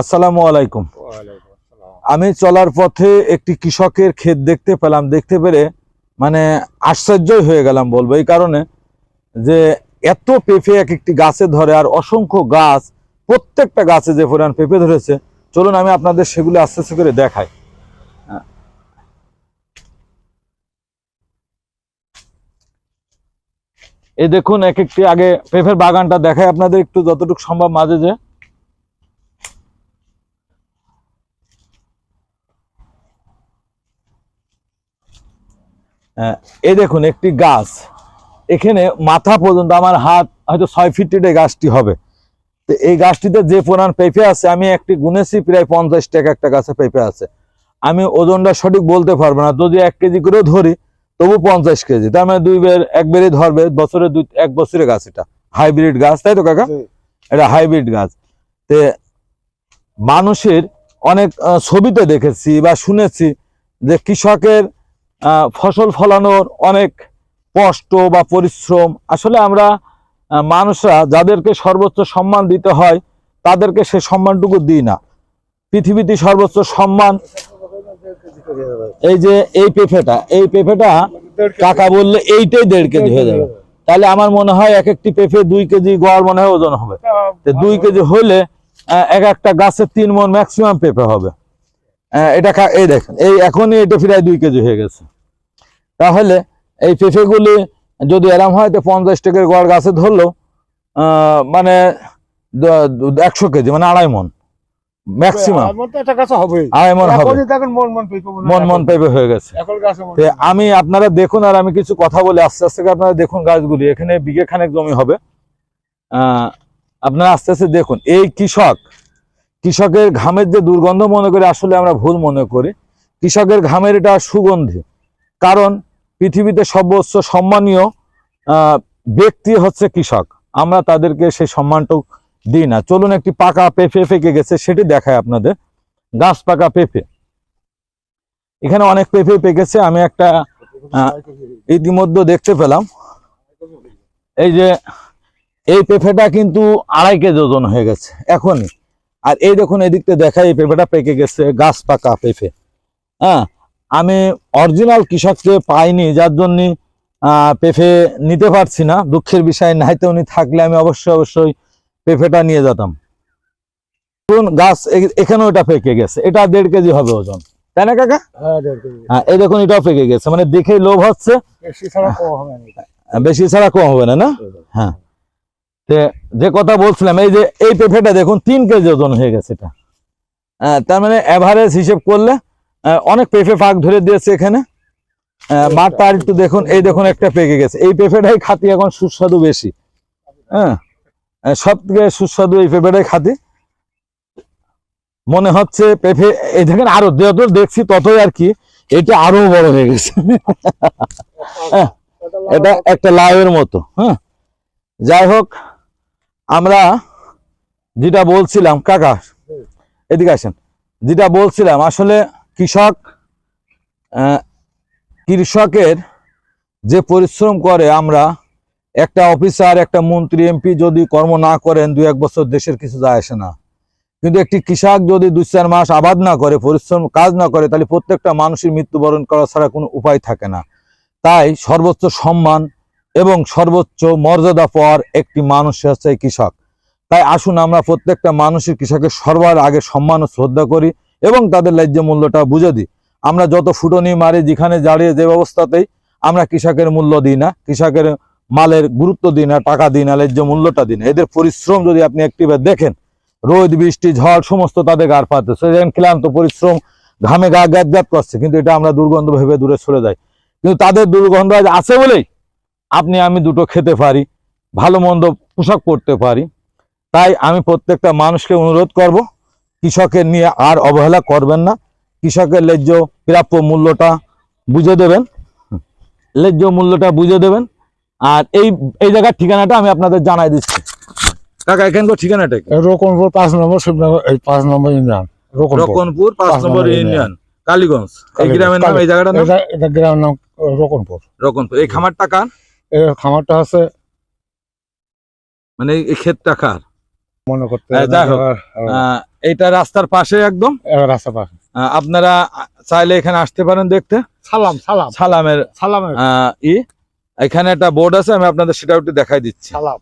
আসসালামু আলাইকুম। আমি চলার পথে একটি কৃষকের ক্ষেত দেখতে পেলাম, দেখতে পেরে মানে আশ্চর্যই হয়ে গেলাম বলব। এই কারণে যে এত পেঁপে এক একটি গাছে ধরে আর অসংখ্য গাছ, প্রত্যেকটা গাছে যে পরিমাণ পেঁপে ধরেছে, চলুন আমি আপনাদের সেগুলো আস্তে আস্তে করে দেখাই। এই দেখুন, এক একটি আগে পেঁপের বাগানটা দেখায় আপনাদের, একটু যতটুকু সম্ভব মাঝে যে এই দেখুন একটি গাছ। এখানে মাথা পর্যন্ত আমার হাত হয়তো ছয় ফিটের গাছটি হবে। তো এই গাছটিতে যে পরিমাণ পেঁপে আছে আমি একটি গুনেছি প্রায় পঞ্চাশ টাকা একটা গাছে পেঁপে আছে। আমি ওজনটা সঠিক বলতে পারব না যদি এক কেজি করে ধরি তবু পঞ্চাশ কেজি। তার মানে দুই বের এক বেরই ধরবে বছরে দুই এক বছরের গাছ এটা। হাইব্রিড গাছ তাই তো কাকা? এটা হাইব্রিড গাছ। তে মানুষের অনেক ছবিতে দেখেছি বা শুনেছি যে কৃষকের ফসল ফলানোর অনেক কষ্ট বা পরিশ্রম। আসলে আমরা মানুষরা যাদেরকে সর্বোচ্চ সম্মান দিতে হয় তাদেরকে সে সম্মানটুকু দিই না। পৃথিবীতে সর্বোচ্চ সম্মান এই যে এই পেঁপেটা এই পেঁপেটা কাকা বললে এইটাই দেড় কেজি হয়ে যাবে। তাহলে আমার মনে হয় এক একটি পেঁপে দুই কেজি গড় মনে হয় ওজন হবে। দুই কেজি আহ, এক একটা গাছে তিন মন ম্যাক্সিমাম পেঁপে হবে। এটা এই দেখেন এই এখনই এটা প্রায় দুই কেজি হয়ে গেছে। তাহলে এই পেঁপেগুলি যদি এরম হয় তো পঞ্চাশ টাকার গড় গাছে ধরলো আহ, মানে একশো কেজি মানে আড়াই মন ম্যাক্সিমাম আড়াই মন হবে। মন মন পেঁপে হয়ে গেছে। আমি আপনারা দেখুন আর আমি কিছু কথা বলি আস্তে আস্তে আপনারা দেখুন গাছগুলি এখানে বিঘে খানেক জমি হবে। আহ, আপনারা আস্তে আস্তে দেখুন এই কৃষক কৃষকের ঘামের যে দুর্গন্ধ মনে করে, আসলে আমরা ভুল মনে করি। কৃষকের ঘামের এটা সুগন্ধি। কারণ পৃথিবীতে সর্বোচ্চ সম্মানীয় ব্যক্তি হচ্ছে কৃষক। আমরা তাদেরকে সেই সম্মানটুকু দিই না। চলুন একটি পাকা পেঁপে পেকে গেছে, সেটি দেখায় আপনাদের। গাছ পাকা পেঁপে। এখানে অনেক পেঁপে পেকেছে, আমি একটা ইতিমধ্যে দেখতে পেলাম। এই যে, এই পেঁপেটা কিন্তু আড়াই কেজি ওজন হয়ে গেছে, এখনই। আর এই দেখুন এদিকতে দেখা এই পেঁপেটা পেকে গেছে গাছ পাকা পেঁপে। হ্যাঁ আমি অরিজিনাল কৃষককে পাইনি যার জন্য পেঁপে নিতে পারছি না দুঃখের বিষয় নাইতে উনি থাকলে আমি অবশ্যই অবশ্যই পেঁপেটা নিয়ে যেতাম। দেখুন গাছ এখানেও এটা পেকে গেছে এটা দেড় কেজি হবে ওজন তাই না কাকা? হ্যাঁ এই দেখুন এটাও পেকে গেছে মানে দেখেই লোভ হচ্ছে। বেশি ছাড়া কম হবে না না হ্যাঁ। তে যে কথা বলছিলাম এই যে এই পেঁপেটা দেখুন তিন কেজি ওজন হয়ে গেছে এটা। আহ, তার মানে অ্যাভারেজ হিসেব করলে অনেক পেঁপে ফাঁক ধরে দিয়েছে এখানে। মাঠটা আর একটু দেখুন এই দেখুন একটা পেকে গেছে। এই পেঁপেটাই খাতি এখন সুস্বাদু বেশি। হ্যাঁ সব থেকে সুস্বাদু এই পেঁপেটাই খাতি মনে হচ্ছে পেঁপে এই দেখেন আরও যত দেখছি ততই আর কি এটা আরও বড় হয়ে গেছে। হ্যাঁ এটা একটা লাউয়ের মতো। হ্যাঁ যাই হোক আমরা যেটা বলছিলাম, কাকা, এদিকে আসেন। যেটা বলছিলাম, আসলে কৃষক কৃষকের যে পরিশ্রম করে আমরা, একটা অফিসার, একটা মন্ত্রী, এমপি যদি কর্ম না করেন দু এক বছর দেশের কিছু যায় আসে না। কিন্তু একটি কৃষক যদি দুই চার মাস আবাদ না করে, পরিশ্রম, কাজ না করে, তাহলে প্রত্যেকটা মানুষের মৃত্যুবরণ করা ছাড়া কোনো উপায় থাকে না। তাই সর্বোচ্চ সম্মান এবং সর্বোচ্চ মর্যাদা পাওয়ার একটি মানুষ হচ্ছে কৃষক। তাই আসুন আমরা প্রত্যেকটা মানুষের কৃষকের সর্বার আগে সম্মান ও শ্রদ্ধা করি এবং তাদের ন্যায্য মূল্যটা বুঝে দিই। আমরা যত ফুটনি মারি, যেখানে দাঁড়িয়ে যে অবস্থাতেই আমরা কৃষকের মূল্য দিই না, কৃষকের মালের গুরুত্ব দিই না, টাকা দিই না, ন্যায্য মূল্যটা দিই না। এদের পরিশ্রম যদি আপনি একটিবার দেখেন, রোদ, বৃষ্টি, ঝড়, সমস্ত তাদের গার পাতে সেখানে ক্লান্ত, পরিশ্রম, ঘামে গা গ্যাত গ্যাত করছে, কিন্তু এটা আমরা দুর্গন্ধ ভেবে দূরে সরে যাই। কিন্তু তাদের দুর্গন্ধ আজ আছে বলেই আপনি আমি দুটো খেতে পারি ভালো মন্দ পোশাক পরতে পারি। তাই আমি প্রত্যেকটা মানুষকে অনুরোধ করব কৃষকের নিয়ে আর অবহেলা করবেন না। কৃষকের ন্যায্য প্রাপ্য মূল্যটা বুঝে দেবেন। ন্যায্য মূল্যটা বুঝে দেবেন। আর এই এই জায়গার ঠিকানাটা আমি আপনাদের জানাই দিচ্ছি। কাকা এখানকার ঠিকানাটা রোকনপুর পাঁচ নম্বর এই পাঁচ নম্বর ইউনিয়ন রোকনপুর। পাঁচ নম্বর ইউনিয়ন কালীগঞ্জ। এই গ্রামের নাম এই জায়গাটার নাম? এটা এটা গ্রামের নাম রোকনপুর। রকনপুর। এই খামারটা কার? খামারটা আছে। মানে এই ক্ষেতটা কার? মনে করতে হ্যাঁ, এটা রাস্তার পাশে একদম? রাস্তার রাস্তা পাশে আপনারা চাইলে এখানে আসতে পারেন দেখতে। সালাম সালাম। সালামের সালামের। আহ, ই। এখানে একটা বোর্ড আছে আমি আপনাদের সেটা একটু দেখাই দিচ্ছি। সালাম।